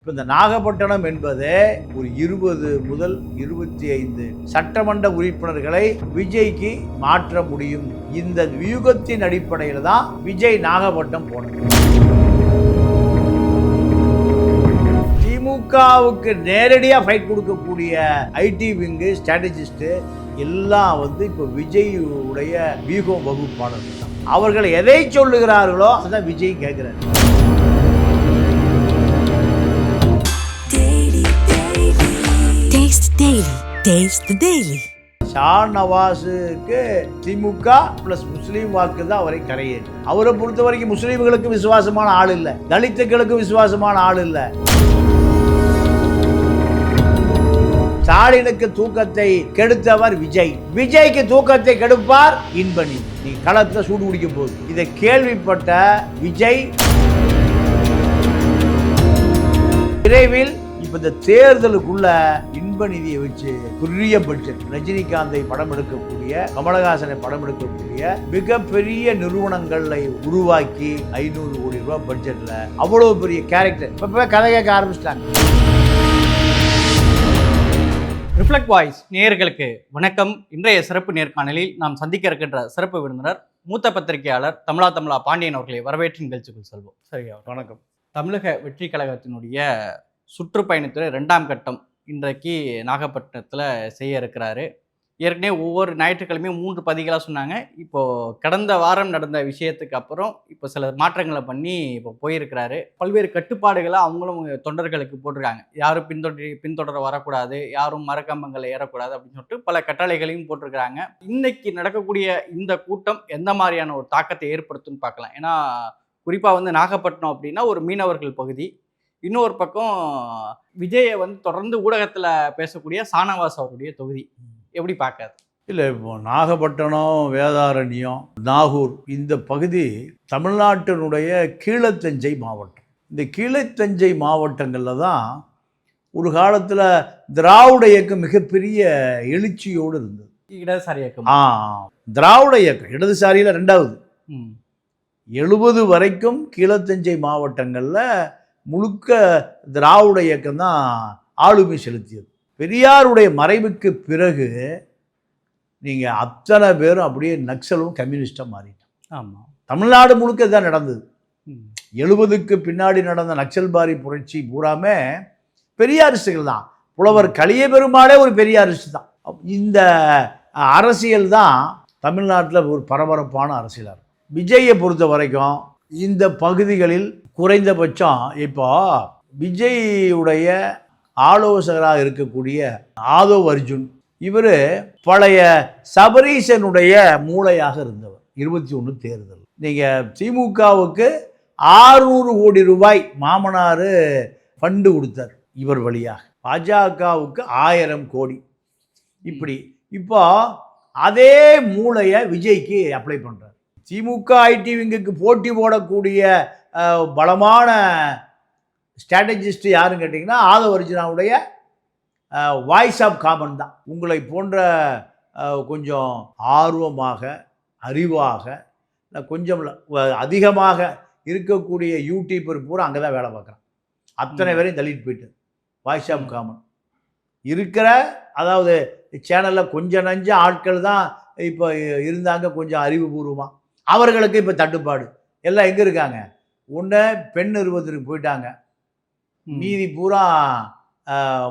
இப்போ இந்த நாகப்பட்டினம் என்பது ஒரு இருபது முதல் இருபத்தி ஐந்து சட்டமன்ற உறுப்பினர்களை விஜய்க்கு மாற்ற முடியும். இந்த வியூகத்தின் அடிப்படையில் தான் விஜய் நாகப்பட்டினம் போனது. திமுகவுக்கு நேரடியாக ஃபைட் கொடுக்கக்கூடிய ஐடி விங்கு ஸ்ட்ராட்டஜிஸ்ட்டு எல்லாம் வந்து இப்போ விஜய் உடைய வியூகம் வகுப்பாளர்கள் அவர்கள் எதை சொல்லுகிறார்களோ அதான் விஜய் கேட்குறாரு daily taste the daily Shah நவாஸுக்கு DMK plus Muslim வாக்கு தான் அவரை கரையேற்று அவரை பொறுத்த வரைக்கும் முஸ்லீம்களுக்கு விசுவாசமான ஆள் இல்லை. தலித்துக்களுக்கு விசுவாசமான ஆள் இல்லை. ஸ்டாலினுக்கு தூக்கத்தை கெடுத்தவர் விஜய். விஜய்க்கு தூக்கத்தை கெடுப்பார் இன்பனி. நீ களத்தை சூடு குடிக்கும் போகுது இதை கேள்விப்பட்ட விஜய் விரைவில் இப்ப இந்த தேர்தலுக்குள்ள இன்ப நிதியை வச்சு பெரிய பட்ஜெட் ரஜினிகாந்தை படம் எடுக்கக்கூடிய கமலஹாசனை படம் எடுக்கக்கூடிய மிகப்பெரிய நிறுவனங்களை உருவாக்கி ஐநூறு கோடி ரூபாய் பட்ஜெட்ல அவ்வளவு பெரிய கேரக்டர் இப்ப கதை கேட்க ஆரம்பிச்சிட்டாங்க. ரிஃப்ளெக்ட் வாய்ஸ் நேயர்களுக்கு வணக்கம். இன்றைய சிறப்பு நேர்காணலில் நாம் சந்திக்க இருக்கின்ற சிறப்பு விருந்தினர் மூத்த பத்திரிகையாளர் தமிழா தமிழா பாண்டியன் அவர்களை வரவேற்று நிகழ்ச்சிக்குள் செல்வோம். சரி வணக்கம். தமிழக வெற்றி கழகத்தினுடைய சுற்றுப்பயணத்துறை ரெண்டாம் கட்டம் இன்றைக்கு நாகப்பட்டினத்தில் செய்ய இருக்கிறாரு. ஏற்கனவே ஒவ்வொரு ஞாயிற்றுக்கிழமையும் மூன்று பதிகளாக சொன்னாங்க. இப்போது கடந்த வாரம் நடந்த விஷயத்துக்கு அப்புறம் இப்போ சில மாற்றங்களை பண்ணி இப்போ போயிருக்கிறாரு. பல்வேறு கட்டுப்பாடுகளை அவங்களும் தொண்டர்களுக்கு போட்டிருக்காங்க. யாரும் பின்தொடர் பின்தொடர வரக்கூடாது யாரும் மரக்கம்பங்களை ஏறக்கூடாது அப்படின்னு சொல்லிட்டு பல கட்டளைகளையும் போட்டிருக்கிறாங்க. இன்னைக்கு நடக்கக்கூடிய இந்த கூட்டம் எந்த மாதிரியான ஒரு தாக்கத்தை ஏற்படுத்தும்னு பார்க்கலாம். ஏன்னா குறிப்பாக வந்து நாகப்பட்டினம் அப்படின்னா ஒரு மீனவர்கள் பகுதி. இன்னொரு பக்கம் விஜயை வந்து தொடர்ந்து ஊடகத்தில் பேசக்கூடிய சானவாஸ் அவருடைய தொகுதி. எப்படி பார்க்காது? இல்லை இப்போ நாகப்பட்டினம் வேதாரண்யம் நாகூர் இந்த பகுதி தமிழ்நாட்டினுடைய கீழத்தஞ்சை மாவட்டம். இந்த கீழத்தஞ்சை மாவட்டங்களில் தான் ஒரு காலத்தில் திராவிட இயக்கம் மிகப்பெரிய எழுச்சியோடு இருந்தது. இடதுசாரி இயக்கம் ஆ. திராவிட இயக்கம் இடதுசாரியில் ரெண்டாவது. எழுபது வரைக்கும் கீழத்தஞ்சை மாவட்டங்களில் முழுக்க திராவிட இயக்கம் தான் ஆளுமை செலுத்தியது. பெரியாருடைய மறைவுக்கு பிறகு நீங்கள் அத்தனை பேரும் அப்படியே நக்சலும் கம்யூனிஸ்டாக மாறிட்டாங்க. ஆமாம் தமிழ்நாடு முழுக்க தான் நடந்தது. எழுபதுக்கு பின்னாடி நடந்த நக்சல்பாரி புரட்சி பூராமே பெரியாரிஸ்டுகள் தான். புலவர் கலிய பெருமாளே ஒரு பெரியாரிஸ்ட் தான். இந்த அரசியல் தான் தமிழ்நாட்டில் ஒரு பரபரப்பான அரசியலாக இருக்கும். விஜயை பொறுத்த வரைக்கும் இந்த பகுதிகளில் குறைந்தபட்சம் இப்போ விஜயுடைய ஆலோசகராக இருக்கக்கூடிய ஆதோ அர்ஜுன் இவர் பழைய சபரீசனுடைய மூளையாக இருந்தவர் இருபத்தி ஒன்று தேர்தல். நீங்கள் திமுகவுக்கு ஆறுநூறு கோடி ரூபாய் மாமனார் ஃபண்டு கொடுத்தார் இவர் வழியாக. பாஜகவுக்கு ஆயிரம் கோடி. இப்படி இப்போ அதே மூளையை விஜய்க்கு அப்ளை பண்ணுறார் திமுக ஐடி விங்குக்கு போட்டி போடக்கூடிய பலமான ஸ்ட்ராட்டஜிஸ்ட் யாருன்னு கேட்டிங்கன்னா ஆதவ அர்ஜுனாவுடைய வாய்ஸ் ஆஃப் காமன் தான். உங்களை போன்ற கொஞ்சம் ஆர்வமாக அறிவாக கொஞ்சம் அதிகமாக இருக்கக்கூடிய யூடியூபர் பூரா அங்கே தான் வேலை பார்க்குறான். அத்தனை. பேரையும் தள்ளிட்டு போயிட்டு. வாய்ஸ் ஆஃப் காமன் இருக்கிற அதாவது சேனலில் கொஞ்சம் நஞ்ச ஆட்கள் தான் இப்போ இருந்தாங்க கொஞ்சம் அறிவுபூர்வமாக அவர்களுக்கு இப்போ தட்டுப்பாடு. எல்லாம் எங்கே இருக்காங்க? ஒன்று பெண் நிறுவனத்திற்கு போயிட்டாங்க. மீதி பூரா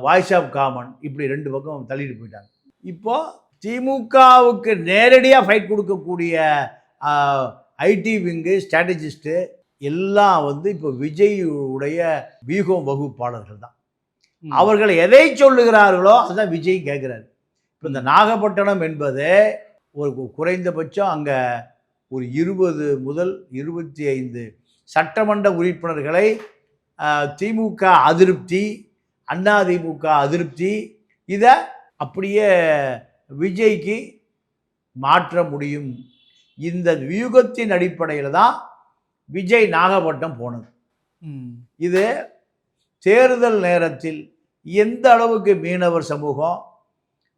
வாய்ஸ் ஆஃப் காமன் இப்படி ரெண்டு பக்கம் தள்ளிட்டு போயிட்டாங்க இப்போ திமுகவுக்கு நேரடியாக ஃபைட் கொடுக்கக்கூடிய ஐடி விங்கு ஸ்ட்ராட்டஜிஸ்ட்டு எல்லாம் வந்து இப்போ விஜய் உடைய வியூகம் வகுப்பாளர்கள் தான். அவர்கள் எதை சொல்லுகிறார்களோ அதுதான் விஜய் கேட்குறாரு இப்போ இந்த நாகப்பட்டினம் என்பது ஒரு குறைந்தபட்சம் அங்கே ஒரு இருபது முதல் இருபத்தி ஐந்து சட்டமன்ற உறுப்பினர்களை திமுக அதிருப்தி அதிமுக அதிருப்தி இதை அப்படியே விஜய்க்கு மாற்ற முடியும் இந்த வியூகத்தின் அடிப்படையில் தான் விஜய் நாகப்பட்டினம் போனது. இது தேர்தல் நேரத்தில் எந்த அளவுக்கு மீனவர் சமூகம்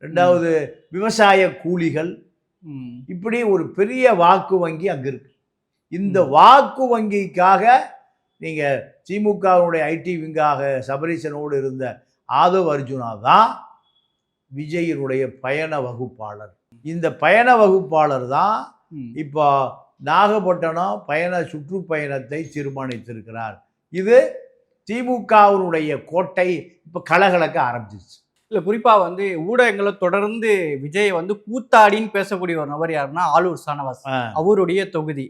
ரெண்டாவது விவசாய கூலிகள். இப்படி ஒரு பெரிய வாக்கு வங்கி அங்கே இருக்கு இந்த வாக்கு வங்கிக்காக நீங்கள் திமுகவுடைய ஐடி விங்காக சபரீசனோடு இருந்த ஆதவ் அர்ஜுனா தான் விஜயினுடைய பயண வகுப்பாளர். இந்த பயண வகுப்பாளர் தான். இப்போ நாகப்பட்டினம் பயண சுற்றுப்பயணத்தை தீர்மானித்திருக்கிறார். இது திமுகவினுடைய கோட்டை இப்போ கலகலக்க ஆரம்பிச்சிருச்சு. இல்ல குறிப்பா வந்து ஊடகங்களை தொடர்ந்து விஜய் வந்து கூத்தாடின்னு பேசக்கூடிய ஒரு நபர் யாருன்னா ஆளூர் சானவாஸ். அவருடைய தொகுதி.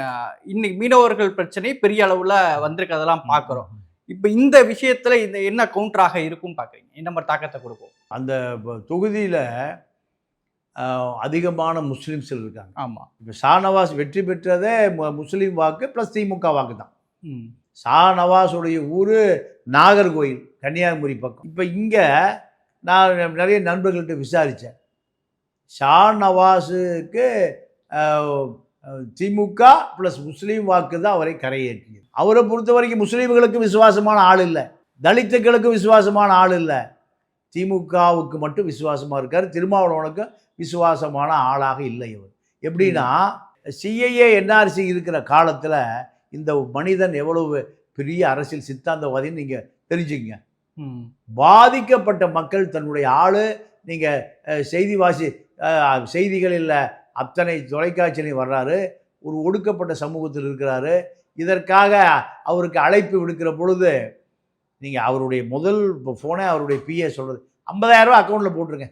அஹ், இன்னைக்கு மீனவர்கள் பிரச்சனை பெரிய அளவுல வந்திருக்கதெல்லாம் பார்க்குறோம் இப்போ இந்த விஷயத்துல இந்த என்ன கவுண்டராக இருக்கும் பார்க்குறீங்க என்ன மாதிரி தாக்கத்தை கொடுக்கும்? அந்த தொகுதியில் அதிகமான முஸ்லீம்ஸ் இருக்காங்க. ஆமா. இப்போ ஷானவாஸ் வெற்றி பெற்றதே முஸ்லீம் வாக்கு ப்ளஸ் திமுக வாக்கு தான் ம். ஷானவாஸுடைய ஊர் நாகர்கோயில் கன்னியாகுமரி பக்கம். இப்போ இங்கே நான் நிறைய நண்பர்கள்ட்ட விசாரித்தேன் ஷா நவாஸுக்கு திமுக ப்ளஸ் முஸ்லீம் வாக்கு தான் அவரை கரையேற்றியது. அவரை பொறுத்த வரைக்கும் முஸ்லீம்களுக்கு விசுவாசமான ஆள் இல்லை. தலித்துக்களுக்கு விசுவாசமான ஆள் இல்லை. திமுகவுக்கு மட்டும் விசுவாசமாக இருக்கார். திருமாவளவனுக்கு விசுவாசமான ஆளாக இல்லை இவர் எப்படின்னா சிஐஏ என்ஆர்சி இருக்கிற காலத்தில் இந்த மனிதன் எவ்வளவு பெரிய அரசியல் சித்தாந்தவாதின்னு நீங்கள் தெரிஞ்சுங்க பாதிக்கப்பட்ட மக்கள் தன்னுடைய ஆள். நீங்கள் செய்தி வாசி செய்திகளில் அத்தனை தொலைக்காட்சியிலையும் வர்றாரு. ஒரு ஒடுக்கப்பட்ட சமூகத்தில் இருக்கிறாரு. இதற்காக அவருக்கு அழைப்பு விடுக்கிற பொழுது நீங்கள் அவருடைய முதல் ஃபோனே அவருடைய பிஏ சொல்கிறது ஐம்பதாயிரரூபா அக்கௌண்ட்டில் போட்டுருங்க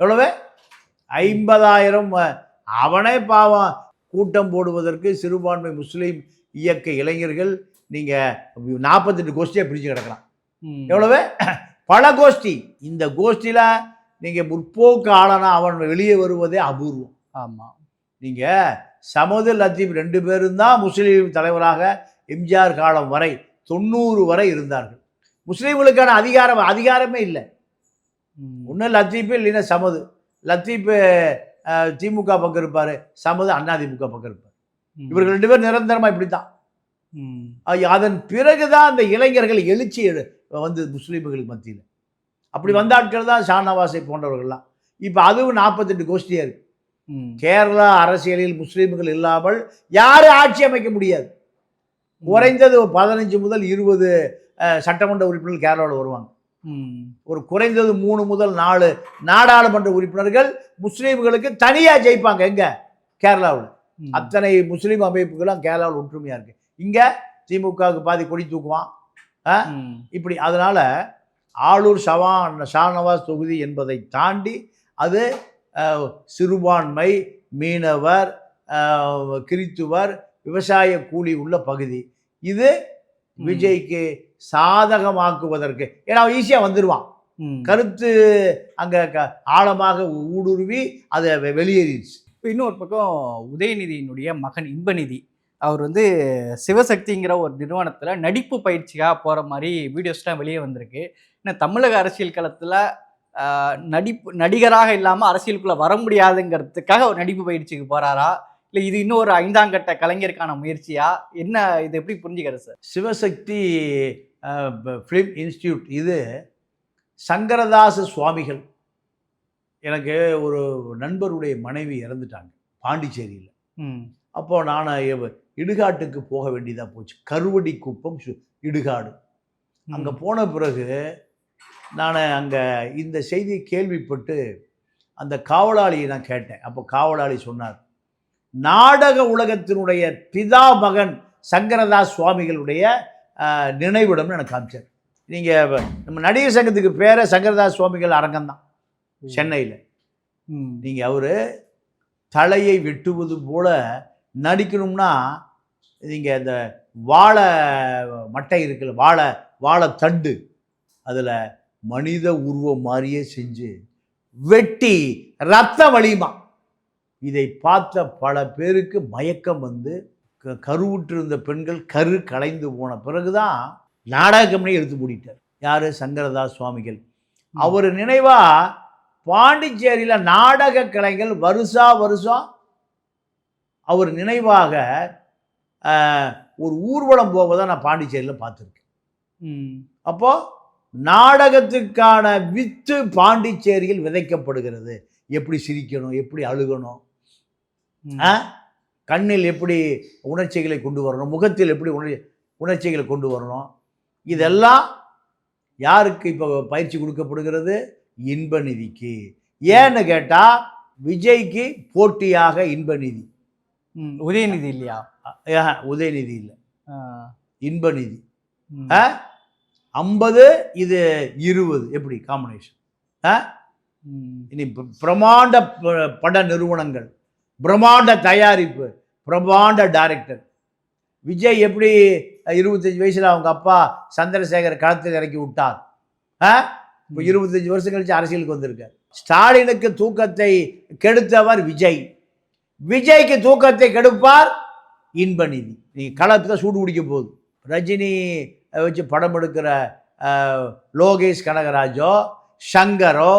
எவ்வளவு? ஐம்பதாயிரம். அவனே பாவம். கூட்டம் போடுவதற்கு சிறுபான்மை முஸ்லீம் இயக்க இளைஞர்கள் நீங்கள் நாற்பத்தெட்டு கோஷ்டியாக பிரித்து கிடக்கலாம் எவ்வளவு? பல கோஷ்டி. இந்த கோஷ்டியில் நீங்கள் முற்போக்கு ஆளனா அவன் வெளியே வருவதே அபூர்வம். ஆமா. நீங்கள் சமது லத்தீப் ரெண்டு பேரும் தான் முஸ்லீம் தலைவராக எம்ஜிஆர் காலம் வரை தொண்ணூறு வரை இருந்தார்கள். முஸ்லீம்களுக்கான அதிகாரம் அதிகாரமே இல்லை. ஒன்று லத்தீப்பு இல்லைன்னா சமது. லத்தீப்பு திமுக பக்கம் இருப்பார் சமது அதிமுக பக்கம் இருப்பார். இவர்கள் ரெண்டு பேரும் நிரந்தரமாக இப்படி தான். அதன் பிறகுதான் அந்த இளைஞர்கள் எழுச்சி வந்து முஸ்லீம்களுக்கு மத்தியில். அப்படி வந்த ஆட்கள் தான் ஷானவாஸை போன்றவர்கள்லாம். இப்போ அதுவும் நாற்பத்தெட்டு கோஷ்டியாக இருக்கு. ம். கேரளா அரசியலில் முஸ்லீம்கள் இல்லாமல் யாரும் ஆட்சி அமைக்க முடியாது? குறைந்தது பதினஞ்சு முதல் இருபது சட்டமன்ற உறுப்பினர்கள் கேரளாவில் வருவாங்க. ஒரு குறைந்தது மூணு முதல் நாலு நாடாளுமன்ற உறுப்பினர்கள் முஸ்லீம்களுக்கு தனியாக ஜெயிப்பாங்க. எங்க? கேரளாவில். அத்தனை முஸ்லீம் அமைப்புகளும் கேரளாவில் ஒற்றுமையாக இருக்கு. இங்கே திமுகவுக்கு பாதி கொடி தூக்குவான். இப்படி அதனால ஆளூர் ஷவான் ஷானவாஸ் தொகுதி என்பதை தாண்டி அது சிறுபான்மை மீனவர் கிறித்துவர் விவசாய கூலி உள்ள பகுதி. இது. விஜய்க்கு சாதகமாக்குவதற்கு. ஏன்னா ஈஸியாக வந்துடுவான். கருத்து அங்கே க ஆழமாக ஊடுருவி அதை வெளியேறிடுச்சு. இப்ப இன்னொரு பக்கம் உதயநிதியினுடைய மகன் இன்பநிதி. அவர் வந்து சிவசக்திங்கிற ஒரு நிறுவனத்துல நடிப்பு பயிற்சிக்காக போற மாதிரி வீடியோஸ்லாம் வெளியே வந்திருக்கு. ஏன்னா தமிழக அரசியல் களத்துல நடிப்பு நடிகராக இல்லாம அரசியலுக்குள்ள வர முடியாதுங்கிறதுக்காக ஒரு நடிப்பு பயிற்சிக்கு போறாரா? இல்ல இது இன்னும் ஒரு ஐந்தாம் கட்ட கலைஞருக்கான முயற்சியா? என்ன இது எப்படி புரிஞ்சுக்கிறது சார்? சிவசக்தி ஃபிலிம் இன்ஸ்டியூட் இது சங்கரதாச சுவாமிகள். எனக்கு ஒரு நண்பருடைய மனைவி இறந்துட்டாங்க பாண்டிச்சேரியில். அப்போது நான் இடுகாட்டுக்கு போக வேண்டியதாக போச்சு. கருவடி குப்பம் சு- இடுகாடு. அங்கே போன பிறகு நான் அங்கே இந்த செய்தியை கேள்விப்பட்டு அந்த காவலாளியை நான் கேட்டேன். அப்போ காவலாளி சொன்னார் நாடக உலகத்தினுடைய பிதா மகன் சங்கரதாஸ் சுவாமிகளுடைய நினைவிடம்னு எனக்கு காமிச்சார். நீங்கள் நம்ம நடிகர் சங்கத்துக்கு பேரே சங்கரதாஸ் சுவாமிகள் அரங்கம் தான் சென்னையில். நீங்கள் அவர் தலையை வெட்டுவது போல நடிக்கணும்னா நீங்கள் இந்த வாழை மட்டை இருக்குல்ல வாழை வாழைத்தண்டு அதில் மனித உருவம் மாதிரியே செஞ்சு வெட்டி ரத்தம் வழியுமா இதை பார்த்த பல பேருக்கு மயக்கம் வந்து க- கருவுற்றிருந்த பெண்கள் கரு கலைந்து போன பிறகுதான் நாடக கம்பெனி எடுத்து மூடிட்டார். யாரு? சங்கரதாஸ் சுவாமிகள். அவர் நினைவா பாண்டிச்சேரியில் நாடக கலைஞர்கள் வருஷா வருஷம் அவர் நினைவாக ஒரு ஊர்வலம் போவதை நான் பாண்டிச்சேரியில் பார்த்துருக்கேன். ம். அப்போ நாடகத்துக்கான வித்து பாண்டிச்சேரியில் விதைக்கப்படுகிறது. எப்படி சிரிக்கணும் எப்படி அழுகணும்? கண்ணில் எப்படி உணர்ச்சிகளை கொண்டு வரணும் முகத்தில் எப்படி உணர்ச்சி உணர்ச்சிகளை கொண்டு வரணும். இதெல்லாம் யாருக்கு இப்போ பயிற்சி கொடுக்கப்படுகிறது? இன்ப நிதிக்கு ஏன்னு கேட்டால் விஜய்க்கு போட்டியாக இன்ப நிதி உதயநிதி இல்லையா? உதயநிதி இல்லை. ஆ, இன்ப நிதி ம், ஐம்பது இது இருபது. எப்படி? காம்பினேஷன் இனி ப- பிரம்மாண்ட ப- பட நிறுவனங்கள். பிரம்மாண்ட தயாரிப்பு. பிரம்மாண்ட டைரக்டர் விஜய் எப்படி இருபத்தஞ்சு வயசுல அவங்க அப்பா சந்திரசேகர் களத்தில் இறக்கி விட்டார். இப்போ. இருபத்தஞ்சு வருஷம் கழிச்சு அரசியலுக்கு வந்திருக்கார். ஸ்டாலினுக்கு தூக்கத்தை கெடுத்தவர் விஜய். விஜய்க்கு தூக்கத்தை கெடுப்பார் இன்பநிதி. நீ களத்து சூடு பிடிக்க போகுது. ரஜினி வச்சு படம் எடுக்கிற லோகேஷ் கனகராஜோ சங்கரோ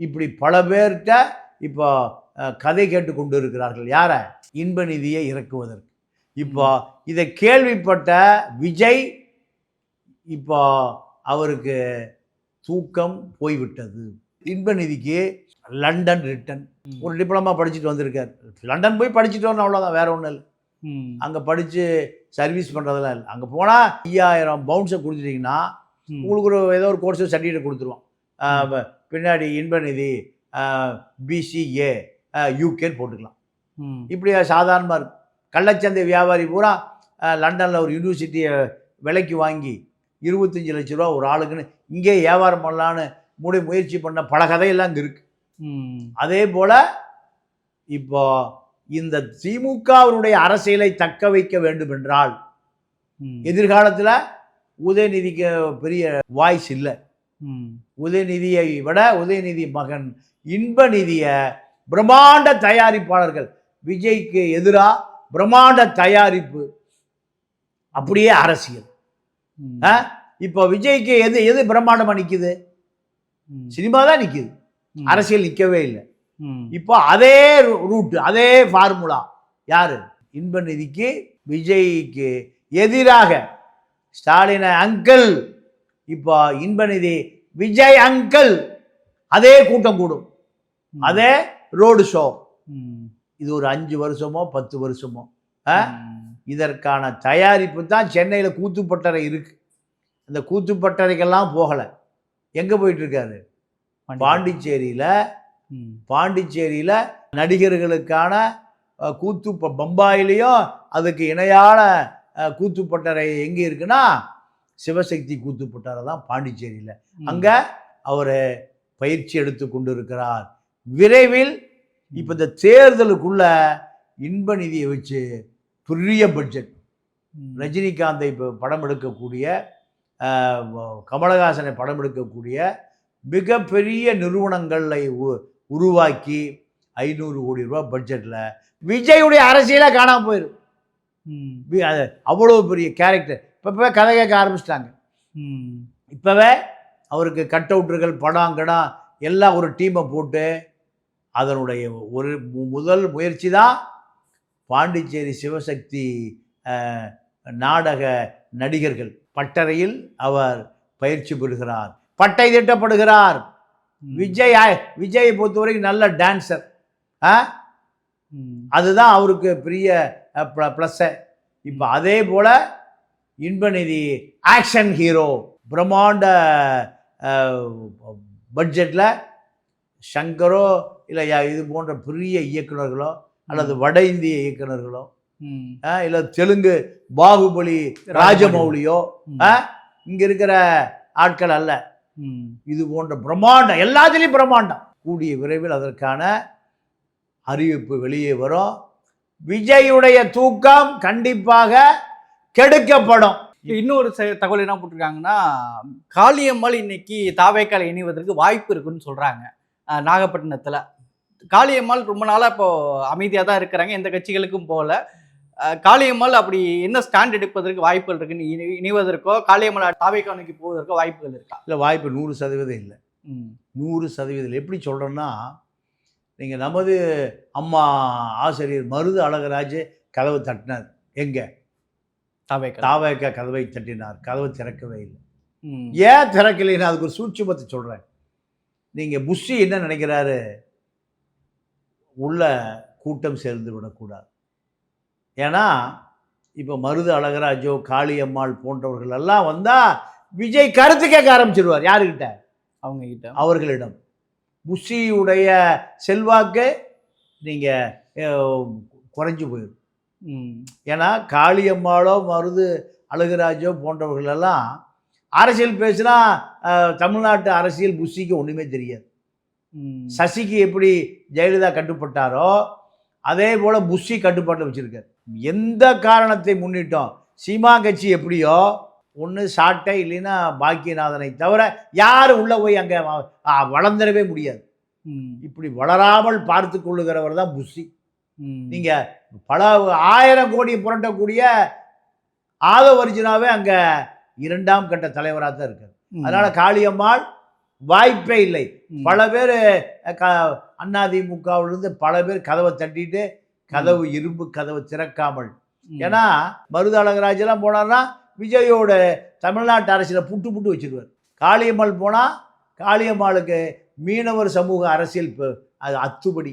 இப்படி பல பேர்கிட்ட இப்போ கதை கேட்டு கொண்டு இருக்கிறார்கள் யாரை? இன்பநிதியை இறக்குவதற்கு. இப்போ இதை கேள்விப்பட்ட விஜய் இப்போ அவருக்கு தூக்கம் போய்விட்டது. இன்பநிதிக்கு லண்டன் ரிட்டன். ஒரு டிப்ளமா படிச்சுட்டு வந்திருக்கார். லண்டன் போய் படிச்சுட்டு வரணும் அவ்வளோதான் வேற ஒன்றும் இல்லை. அங்கே படித்து சர்வீஸ் பண்ணுறதெல்லாம் இல்லை. அங்கே போனால் ஐயாயிரம் பவுன்ஸை கொடுத்துட்டிங்கன்னா உங்களுக்கு ஒரு ஏதோ ஒரு கோர்ஸ் சர்டிஃபிகேட் ப- பின்னாடி இன்பநிதி பிசிஏ யூகேன்னு போட்டுக்கலாம். இப்படி சாதாரணமாக இருக்கும். கள்ளச்சந்தை வியாபாரி பூரா லண்டனில் ஒரு யூனிவர்சிட்டியை விலைக்கு வாங்கி இருபத்தஞ்சி லட்ச ரூபா ஒரு ஆளுக்குன்னு இங்கே வியாபாரம் பண்ணலான்னு முடி முயற்சி பண்ண பல கதையெல்லாம் இங்கே இருக்குது ம், அதே போல் இப்போ இந்த திமுகவினுடைய அரசியலை தக்க வைக்க வேண்டும் என்றால் எதிர்காலத்தில் உதயநிதிக்கு பெரிய வாய்ஸ் இல்லை. உதயநிதியை விட உதயநிதி மகன் இன்பநிதியை பிரம்மாண்ட தயாரிப்பாளர்கள் விஜய்க்கு எதிராக பிரம்மாண்ட தயாரிப்பு. அப்படியே அரசியல்? இப்போ விஜய்க்கு எது எது பிரம்மாண்டமாக நிற்குது சினிமா தான் நிற்குது அரசியல் நிற்கவே இல்லை. இப்போ அதே ரூட் அதே ஃபார்முலா. யாரு? இன்பநிதிக்கு விஜய்க்கு எதிராக ஸ்டாலின அங்கிள் இப்போ இன்பநிதி விஜய் அங்கிள் அதே கூட்டம் கூடும். அதே ரோடு ஷோ. இது ஒரு அஞ்சு வருஷமோ பத்து வருஷமோ. இதற்கான தயாரிப்பு தான் சென்னையில் கூத்துப்பட்டறை இருக்கு. அந்த கூத்துப்பட்டறைக்கெல்லாம் போகலை. எங்கே போயிட்டு இருக்காரு பாண்டிச்சேரியில் பாண்டிச்சேரியில் நடிகர்களுக்கான கூத்து பம்பாயிலையும் அதுக்கு இணையான கூத்துப்பட்டறை எங்கே இருக்குன்னா சிவசக்தி கூத்துப்பட்டறை தான் பாண்டிச்சேரியில். அங்கே அவர் பயிற்சி எடுத்து கொண்டு இருக்கிறார் விரைவில் இப்போ இந்த தேர்தலுக்குள்ள இன்ப நிதியை வச்சு பெரிய பட்ஜெட். ரஜினிகாந்தை இப்போ படம் எடுக்கக்கூடிய கமலஹாசனை படம் எடுக்கக்கூடிய மிகப்பெரிய நிறுவனங்களை உ- உருவாக்கி ஐநூறு கோடி ரூபாய் பட்ஜெட்டில் விஜயுடைய அரசியலே காணாமல் போயிடும் அது அவ்வளோ பெரிய கேரக்டர் இப்போ கதை கேட்க ஆரம்பிச்சிட்டாங்க. இப்போவே அவருக்கு கட் அவுட்டுகள் படம் கடம் எல்லாம் ஒரு டீமை போட்டு அதனுடைய ஒரு மு- முதல் முயற்சி தான் பாண்டிச்சேரி சிவசக்தி நாடக நடிகர்கள். பட்டறையில் அவர் பயிற்சி பெறுகிறார் பட்டை திட்டப்படுகிறார். விஜய் விஜயை பொறுத்தவரைக்கும் நல்ல ம், அதுதான் அவருக்கு பெரிய ப்ளஸ்ஸை. இப்போ அதே போல் இன்பநிதி ஆக்ஷன் ஹீரோ பிரம்மாண்ட பட்ஜெட்டில் சங்கரோ இல்லை இது போன்ற பெரிய இயக்குனர்களோ அல்லது வட இந்திய இயக்குனர்களோ ம், இல்லை தெலுங்கு பாகுபலி ராஜமௌலியோ இங்கே இருக்கிற ஆட்கள் அல்ல. இது போன்ற பிரம்மாண்டம் எல்லாத்துலேயும் பிரம்மாண்டம். கூடிய விரைவில் அதற்கான அறிவிப்பு வெளியே வரும். விஜயுடைய தூக்கம் கண்டிப்பாக கெடுக்கப்படும். இன்னொரு தகவல் என்ன போட்டிருக்காங்கன்னா காளியம்மாள் இன்னைக்கு தாவேக்கால இணைவதற்கு வாய்ப்பு இருக்குன்னு சொல்றாங்க அஹ், நாகப்பட்டினத்துல. காளியம்மாள் ரொம்ப நாளா இப்போ அமைதியா தான் இருக்கிறாங்க எந்த கட்சிகளுக்கும் போகல. காளியம்மாள் அப்படி என்ன ஸ்டாண்ட் எடுப்பதற்கு வாய்ப்புகள் இருக்குன்னு இணை- இணைவதற்கோ காளியம்மாள் தாவேக்கா நோக்கி போவதற்கோ வாய்ப்புகள் இருக்கா? இல்லை வாய்ப்பு நூறு சதவீதம் இல்லை. நூறு சதவீதம் எப்படி சொல்கிறேன்னா நீங்கள் நமது அம்மா ஆசிரியர் மருது அழகராஜ் கதவு தட்டினார். எங்கே? தாவேக்கா தாவக கதவை தட்டினார். கதவை திறக்கவே இல்லை. ம், ஏன் திறக்கலைன்னு அதுக்கு ஒரு சூட்சுமத்தை சொல்கிறேன் நீங்கள் புஷி என்ன நினைக்கிறாரு? உள்ள கூட்டம் சேர்ந்து விடக்கூடாது. ஏன்னா இப்போ மருது அழகராஜோ காளியம்மாள் போன்றவர்கள் எல்லாம் வந்தால் விஜய் கருத்து கேட்க ஆரம்பிச்சிருவார். யாருக்கிட்ட? அவங்க கிட்ட அவர்களிடம். புஷியுடைய செல்வாக்கு நீங்கள் குறைஞ்சு போயிடும். ஏன்னா காளியம்மாளோ மருது அழகுராஜோ போன்றவர்களெல்லாம் அரசியல் பேசினா தமிழ்நாட்டு அரசியல் புஷிக்கு ஒன்றுமே தெரியாது. சசிக்கு எப்படி ஜெயலலிதா கட்டுப்பட்டாரோ அதே போல் புஷி கட்டுப்பாட்டில் வச்சுருக்காரு எந்த காரணத்தை முன்னிட்டோம் சீமா கட்சி எப்படியோ ஒன்று சாட்டை இல்லைன்னா பாக்கியநாதனை தவிர யாரும் உள்ளே போய் அங்கே வளர்ந்துடவே முடியாது. இப்படி வளராமல் பார்த்து கொள்ளுகிறவர் தான் புஷி. நீங்கள் பல ஆயிரம் கோடி புரட்டக்கூடிய ஆதவ அர்ஜுனாவே அங்கே இரண்டாம் கட்ட தலைவராக தான் இருக்கார். அதனால காளியம்மாள் வாய்ப்பே இல்லை. பல பேர் க அதிமுகவிலிருந்து பல பேர் கதவை தட்டிட்டு கதவு இரும்பு கதவு திறக்காமல். ஏன்னா மருது அழகராஜெல்லாம் போனார்னா விஜயோட தமிழ்நாட்டு அரசியலை புட்டு புட்டு வச்சிருவார் காளியம்மாள் போனால் காளியம்மாளுக்கு மீனவர் சமூக அரசியல் அது அத்துபடி.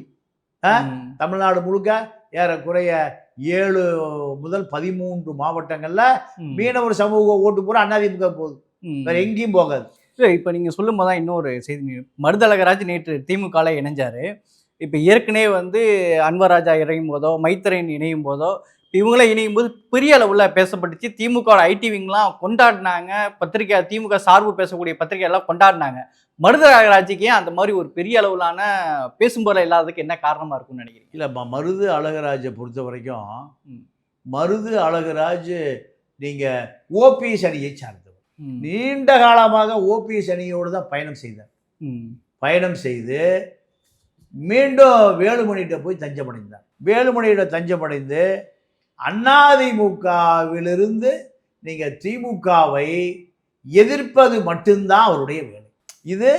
தமிழ்நாடு முழுக்க ஏறக்குறைய ஏழு முதல் பதிமூன்று மாவட்டங்களில். மீனவர் சமூக ஓட்டு பூரா அதிமுக போகுது. வேற எங்கேயும் போகாது இப்ப நீங்க சொல்லும் போது தான் இன்னொரு செய்தி மருதழகராஜ் நேற்று திமுகல இணைஞ்சாரு. இப்ப ஏற்கனவே வந்து அன்வராஜா இணையும் போதோ மைத்திரன் இணையும் போதோ இவங்களே இணையும் போது பெரிய அளவுல பேசப்பட்டுச்சு. திமுக ஐடி விங்லாம் கொண்டாடினாங்க. பத்திரிகை திமுக சார்பு பேசக்கூடிய பத்திரிகை எல்லாம் கொண்டாடினாங்க. மருதழகராஜுக்கு ஏன் அந்த மாதிரி ஒரு பெரிய அளவிலான பேசும்போது இல்லாததுக்கு என்ன காரணமா இருக்கும்னு நினைக்கிறீங்க? இல்லை மருது அழகராஜை பொறுத்த வரைக்கும். மருது அழகராஜ் நீங்கள் ஓபிஎஸ் அணியை சார்ந்தவர். நீண்ட காலமாக ஓபிஎஸ் அணியோடு தான் பயணம் செய்தார். பயணம் செய்து மீண்டும் வேலுமணிகிட்ட போய் தஞ்சமடைந்தார் வேலுமணியிட தஞ்சமடைந்து அதிமுகவிலிருந்து நீங்கள் திமுகவை எதிர்ப்பது மட்டும்தான் அவருடைய வேலை இது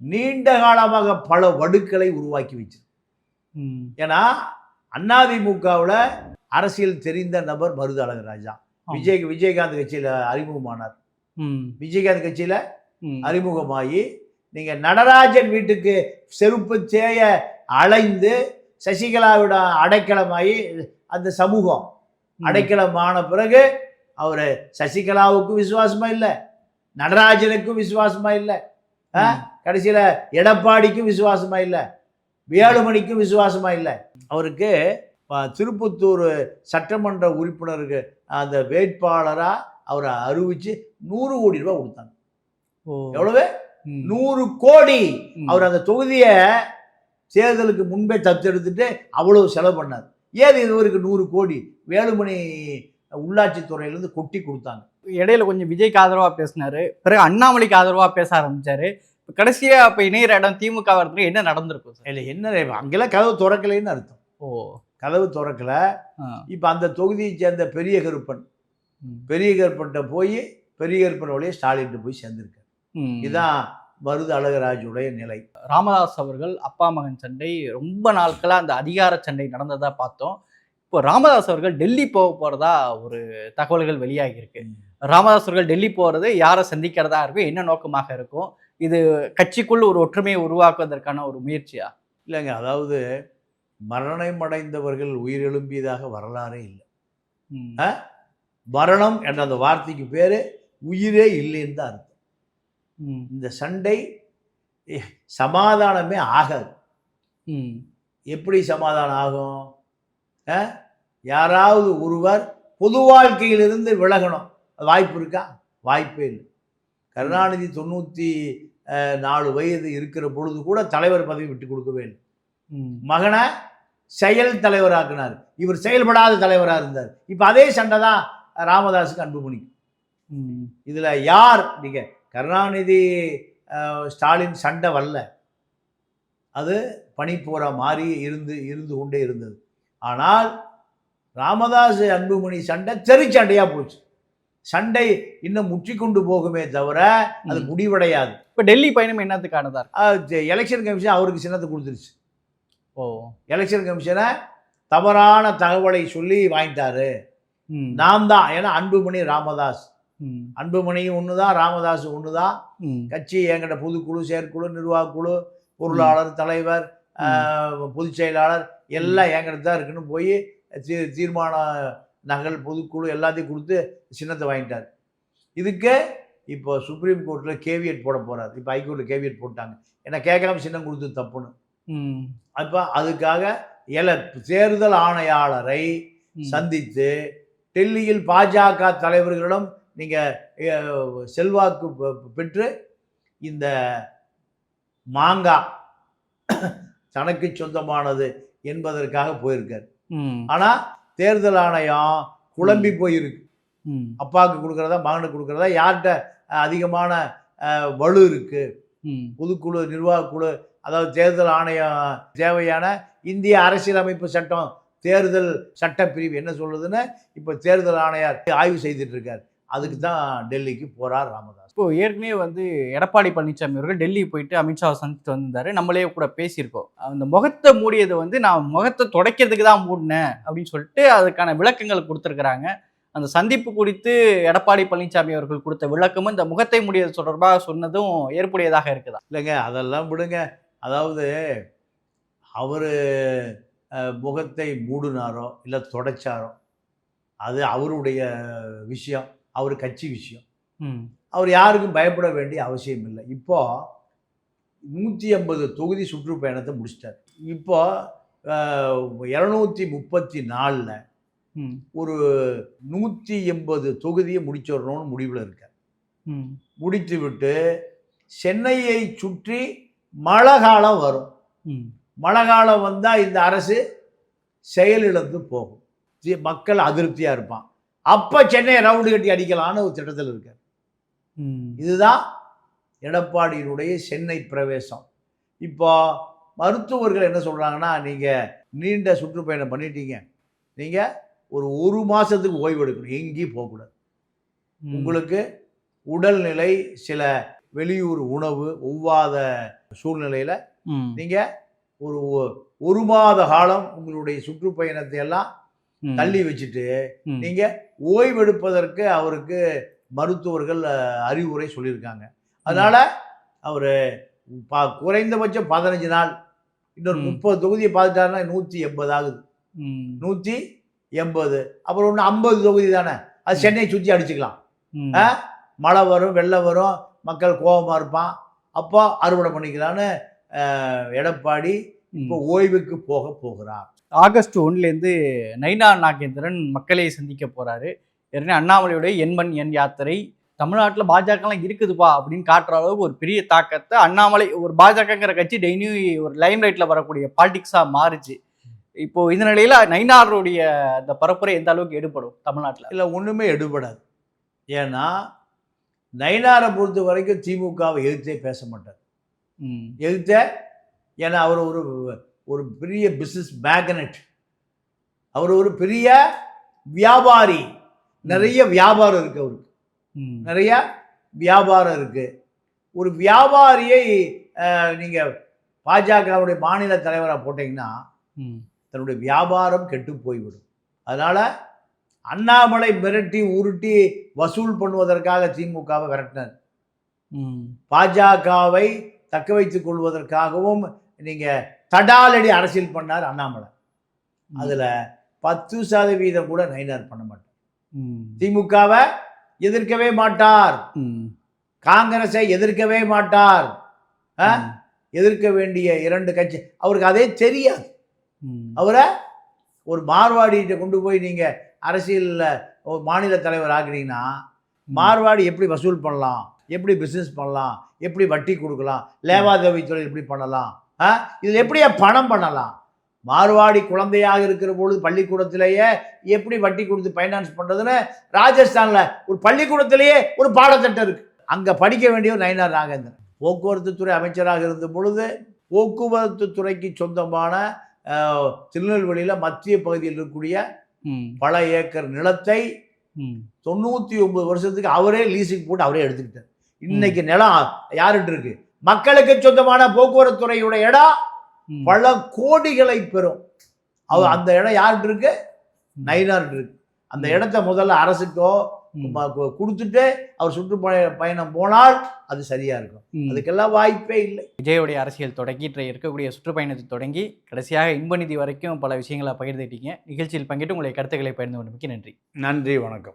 நீண்ட காலமாக பல வடுக்களை உருவாக்கி வச்சிருக்கு ம். ஏன்னா அதிமுகவில் அரசியல் தெரிந்த நபர் மருது அழகராஜா. விஜய் விஜயகாந்த் கட்சியில் அறிமுகமானார். விஜயகாந்த் கட்சியில். அறிமுகமாகி நீங்கள் நடராஜன் வீட்டுக்கு செருப்பு தேய அலைந்து சசிகலாவிட அடைக்கலமாகி அந்த சமூகம். அடைக்கலமான பிறகு அவர் சசிகலாவுக்கும் விசுவாசமா இல்லை நடராஜனுக்கும் விசுவாசமா இல்லை. கடைசியில் எடப்பாடிக்கும் விசுவாசமா இல்லை வேலுமணிக்கும் விசுவாசமா இல்லை அவருக்கு திருப்பத்தூர் சட்டமன்ற உறுப்பினருக்கு அந்த வேட்பாளராக அவரை அறிவிச்சு நூறு கோடி ரூபாய் கொடுத்தாங்க. ஓ. எவ்வளவு. நூறு கோடி. அவர் அந்த தொகுதியை தேர்தலுக்கு முன்பே தத்தெடுத்துட்டு அவ்வளவு செலவு பண்ணார். ஏது இதுவரைக்கும் நூறு கோடி? வேலுமணி உள்ளாட்சித்துறையிலேருந்து கொட்டி கொடுத்தாங்க. இடையில கொஞ்சம் விஜய்க்கு ஆதரவா பேசினாரு. பிறகு அண்ணாமலைக்கு ஆதரவா பேச ஆரம்பிச்சாரு. இப்ப கடைசியா இப்ப இணையிற இடம் திமுக வரதுக்கு என்ன நடந்திருக்கும் சார்? இல்லை என்ன அங்கெல்லாம் கதவு திறக்கலைன்னு அர்த்தம். ஓ. கதவு திறக்கல. இப்போ அந்த தொகுதியை சேர்ந்த பெரிய கருப்பன். பெரிய கருப்பன்ட்ட போய் பெரிய கருப்பன் வழியே ஸ்டாலின்ட்டு போய் சேர்ந்திருக்காரு. இதுதான் மருது அழகராஜுடைய நிலை. ராமதாஸ் அவர்கள் அப்பா மகன் சண்டை ரொம்ப நாட்களா அந்த அதிகார சண்டை நடந்ததா பார்த்தோம். இப்போ ராமதாஸ் அவர்கள் டெல்லி போக போறதா ஒரு தகவல்கள் வெளியாகி இருக்கு ராமதாஸ் அவர்கள் டெல்லி போறது யாரை சந்திக்கிறதா இருக்கும் என்ன நோக்கமாக இருக்கும் இது கட்சிக்குள் ஒரு ஒற்றுமையை உருவாக்குவதற்கான ஒரு முயற்சியா? இல்லைங்க அதாவது மரணம் அடைந்தவர்கள் உயிரெழும்பியதாக வரலாறே இல்லை? மரணம் என்ற அந்த வார்த்தைக்கு பேர் உயிரே இல்லைன்னு தான் அர்த்தம். இந்த சண்டை சமாதானமே ஆகாது. ம். எப்படி சமாதானம் ஆகும்? யாராவது ஒருவர் பொது வாழ்க்கையிலிருந்து விலகணும். வாய்ப்பு இருக்கா? வாய்ப்பே இல்லை. கருணாநிதி தொண்ணூற்றி நாலு வயது இருக்கிற பொழுது கூட தலைவர் பதவி விட்டு கொடுக்கவே இல்லை ம். மகனை செயல் தலைவராக்குனார். இவர் செயல்படாத தலைவராக இருந்தார். இப்போ அதே சண்டை தான் ராமதாஸுக்கு அன்புமணிக்கு ம். இதில் யார் நீங்கள் கருணாநிதி ஸ்டாலின் சண்டை வரல. அது பனிப்போற மாதிரி இருந்து இருந்து கொண்டே இருந்தது. ஆனால் ராமதாஸ் அன்புமணி சண்டை தெருச்சண்டையாக போச்சு. சண்டை இன்னும் முற்றிக்கொண்டு போகுமே தவிர அது. முடிவடையாது. இப்ப டெல்லி பயணம் என்னத்துக்கானதா எலெக்ஷன் கமிஷன் அவருக்கு சின்னத்தை கொடுத்துருச்சு. ஓ. எலெக்ஷன் கமிஷனை தவறான தகவலை சொல்லி வாங்கிட்டாரு. நாம் தான் ஏன்னா அன்புமணி ராமதாஸ். அன்புமணியும் ஒன்று தான் ராமதாஸ் ஒன்று தான். கட்சி எங்கிட்ட பொதுக்குழு செயற்குழு நிர்வாகக் குழு பொருளாளர் தலைவர் பொதுச் செயலாளர் எல்லாம் எங்கிட்ட தான் இருக்குன்னு போய் தீ தீர்மானம் நகல் பொதுக்குழு எல்லாத்தையும் கொடுத்து சின்னத்தை வாங்கிட்டார். இதுக்கு இப்போ சுப்ரீம் கோர்ட்டில் கேவியட் போட போறாரு. இப்போ ஹைகோர்ட்டில் கேவியட் போட்டாங்க. ஏன்னா கேட்காம சின்னம் கொடுத்து தப்புன்னு. அப்போ அதுக்காக எல தேர்தல் ஆணையாளரை. சந்தித்து டெல்லியில் பாஜக தலைவர்களிடம் நீங்கள் செல்வாக்கு பெற்று இந்த மாங்காய் தனக்கு சொந்தமானது என்பதற்காக போயிருக்கார். ஆனால் தேர்தல் ஆணையம் குழம்பி போயிருக்கு. அப்பாவுக்கு கொடுக்குறதா மகனுக்கு கொடுக்குறதா யார்கிட்ட அதிகமான வலு இருக்கு. பொதுக்குழு நிர்வாகக்குழு அதாவது தேர்தல் ஆணையம் தேவையான இந்திய அரசியலமைப்பு சட்டம் தேர்தல் சட்டப்பிரிவு என்ன சொல்லுதுன்னு இப்போ தேர்தல் ஆணையர் ஆய்வு செய்துட்டு இருக்கார் அதுக்கு தான் டெல்லிக்கு போறார் ராமதாஸ். இப்போ ஏற்கனவே வந்து எடப்பாடி பழனிசாமி அவர்கள் டெல்லி போயிட்டு அமித்ஷாவை சந்தித்து வந்திருந்தாரு நம்மளே கூட பேசியிருக்கோம். அந்த முகத்தை மூடியது வந்து நான் முகத்தை துடைக்கிறதுக்கு தான் மூடினேன் அப்படின்னு சொல்லிட்டு அதுக்கான விளக்கங்கள் கொடுத்துருக்குறாங்க. அந்த சந்திப்பு குறித்து எடப்பாடி பழனிசாமி அவர்கள் கொடுத்த விளக்கமும் இந்த முகத்தை மூடியது தொடர்பாக சொன்னதும் ஏற்புடையதாக இருக்குதா? இல்லைங்க அதெல்லாம் விடுங்க. அதாவது அவர் முகத்தை மூடினாரோ இல்லை தொடச்சாரோ அது அவருடைய விஷயம் அவர் கட்சி விஷயம். ம். அவர் யாருக்கும் பயப்பட வேண்டிய அவசியம் இல்லை. இப்போ நூற்றி ஐம்பது தொகுதி சுற்றுப்பயணத்தை முடிச்சிட்டார். இப்போ இரநூத்தி முப்பத்தி நாலில் ஒரு நூற்றி எண்பது தொகுதியை முடிச்சிடணும்னு முடிவில் இருக்கார். ம். முடித்து விட்டு சென்னையை சுற்றி மழை காலம் வரும். ம். மழை காலம் வந்தால் இந்த அரசு செயலிழந்து போகும். மக்கள் அதிருப்தியாக இருப்பான். அப்போ சென்னையை ரவுண்டு கட்டி அடிக்கலான்னு ஒரு திட்டத்தில் இருக்கார். இதுதான் எடப்பாடியினுடைய சென்னை பிரவேசம். இப்போ மருத்துவர்கள் என்ன சொல்கிறாங்கன்னா நீங்கள் நீண்ட சுற்றுப்பயணம் பண்ணிட்டீங்க. நீங்கள் ஒரு ஒரு மாதத்துக்கு ஓய்வு எடுக்கணும். எங்கேயும் போகக்கூடாது. உங்களுக்கு உடல்நிலை சில வெளியூர் உணவு ஒவ்வாத சூழ்நிலையில். நீங்கள் ஒரு ஒரு மாத காலம் உங்களுடைய சுற்றுப்பயணத்தை எல்லாம். தள்ளி வச்சுட்டு ம். நீங்கள் ஓய்வெடுப்பதற்கு அவருக்கு மருத்துவர்கள் அறிவுரை சொல்லியிருக்காங்க அதனால் அவர் பா குறைந்தபட்சம் பதினஞ்சு நாள் இன்னொரு. முப்பது தொகுதியை பார்த்துட்டாருன்னா நூற்றி எண்பது ஆகுது. நூற்றி எண்பது அப்புறம் ஒன்று ஐம்பது தொகுதி தானே அது சென்னையை சுற்றி அடிச்சுக்கலாம்? மழை வரும் வெள்ளம் வரும் மக்கள் கோபமாக இருப்பான் அப்போ அறுவடை பண்ணிக்கலான்னு எடப்பாடி இப்போ. ஓய்வுக்கு போக போகிறார். ஆகஸ்ட் ஒன்றுலேருந்து நைனா நாகேந்திரன் மக்களை சந்திக்க போறாரு. ஏற்கனவே அண்ணாமலையுடைய எண்மண் எண் யாத்திரை தமிழ்நாட்டில் பாஜகலாம் இருக்குதுப்பா அப்படின்னு காட்டுற அளவுக்கு ஒரு பெரிய தாக்கத்தை அண்ணாமலை ஒரு பாஜகங்கிற கட்சி டெய்லி ஒரு லைம் லைட்டில் வரக்கூடிய பாலிடிக்ஸாக மாறுச்சு. இப்போ இந்த நிலையில நைனாருடைய அந்த பரப்புரை எந்த அளவுக்கு எடுபடும் தமிழ்நாட்டில்? இல்லை ஒன்றுமே எடுபடாது. ஏன்னா நயினாரை பொறுத்த வரைக்கும் திமுகவை எதிர்த்தே பேச மாட்டார். எதிர்த்த ஏன்னா அவர் ஒரு ஒரு பெரிய பிஸ்னஸ் மேக்னட் அவர் ஒரு பெரிய வியாபாரி. நிறைய வியாபாரம் இருக்கு அவருக்கு. நிறைய வியாபாரம் இருக்கு. ஒரு வியாபாரியை அஹ், நீங்க பாஜகவுடைய மாநில தலைவராக போட்டீங்கன்னா தன்னுடைய வியாபாரம் கெட்டு போய்விடும். அதனால அண்ணாமலை மிரட்டி உருட்டி வசூல் பண்ணுவதற்காக திமுகவை விரட்டினார். ம். பாஜகவை தக்க வைத்துக் கொள்வதற்காகவும் நீங்க தடாலடி அரசியல் பண்ணார் அண்ணாமலை. அதுல பத்து சதவீதம் கூட நயினார் பண்ண மாட்டார். ம். திமுகவை எதிர்க்கவே மாட்டார். காங்கிரஸை எதிர்க்கவே மாட்டார். எதிர்க்க வேண்டிய இரண்டு கட்சி அவருக்கு அதே தெரியாது. அவரை ஒரு மார்வாடிகிட்ட கொண்டு போய் நீங்கள் அரசியலில் மாநில தலைவர் ஆக்குனீங்கன்னா மார்வாடி எப்படி வசூல் பண்ணலாம்? எப்படி பிஸ்னஸ் பண்ணலாம்? எப்படி வட்டி கொடுக்கலாம்? லேவாதேவி தொழில் எப்படி பண்ணலாம்? இதில் எப்படியா பணம் பண்ணலாம்? மார்வாடி குழந்தையாக இருக்கிற பொழுது பள்ளிக்கூடத்திலேயே எப்படி வட்டி கொடுத்து ஃபைனான்ஸ் பண்ணுறதுன்னு ராஜஸ்தானில் ஒரு பள்ளிக்கூடத்திலேயே ஒரு பாடத்திட்டம் இருக்குது அங்கே படிக்க வேண்டியவர் நயினார் நாகேந்திரன். போக்குவரத்து துறை அமைச்சராக இருந்த பொழுது போக்குவரத்து துறைக்கு சொந்தமான திருநெல்வேலியில் மத்திய பகுதியில் இருக்கக்கூடிய பல ஏக்கர் நிலத்தை தொண்ணூற்றி ஒன்பது வருஷத்துக்கு அவரே லீஸுக்கு போட்டு அவரே எடுத்துக்கிட்டார். இன்னைக்கு நிலம் யாருட்டு இருக்கு? மக்களுக்கு சொந்தமான போக்குவரத்து துறையோட இடம். பல கோடிகளை பெறும். அவ. அந்த இடம் யார்கிட்ட இருக்கு? ம். நயினார்கிட்ட இருக்கு. அந்த. இடத்த முதல்ல அரசுக்கோ கொடுத்துட்டு அவர் சுற்றுப்பய பயணம் போனால் அது சரியா இருக்கும். அதுக்கெல்லாம் வாய்ப்பே இல்லை. விஜயோடைய அரசியல் தொடங்கி இன்றைய இருக்கக்கூடிய சுற்றுப்பயணத்தை தொடங்கி கடைசியாக இன்ப நிதி வரைக்கும் பல விஷயங்களை பகிர்ந்துட்டீங்க. நிகழ்ச்சியில் பங்கிட்டு உங்களுடைய கருத்துக்களை பகிர்ந்து கொண்டமைக்கு நன்றி. நன்றி வணக்கம்.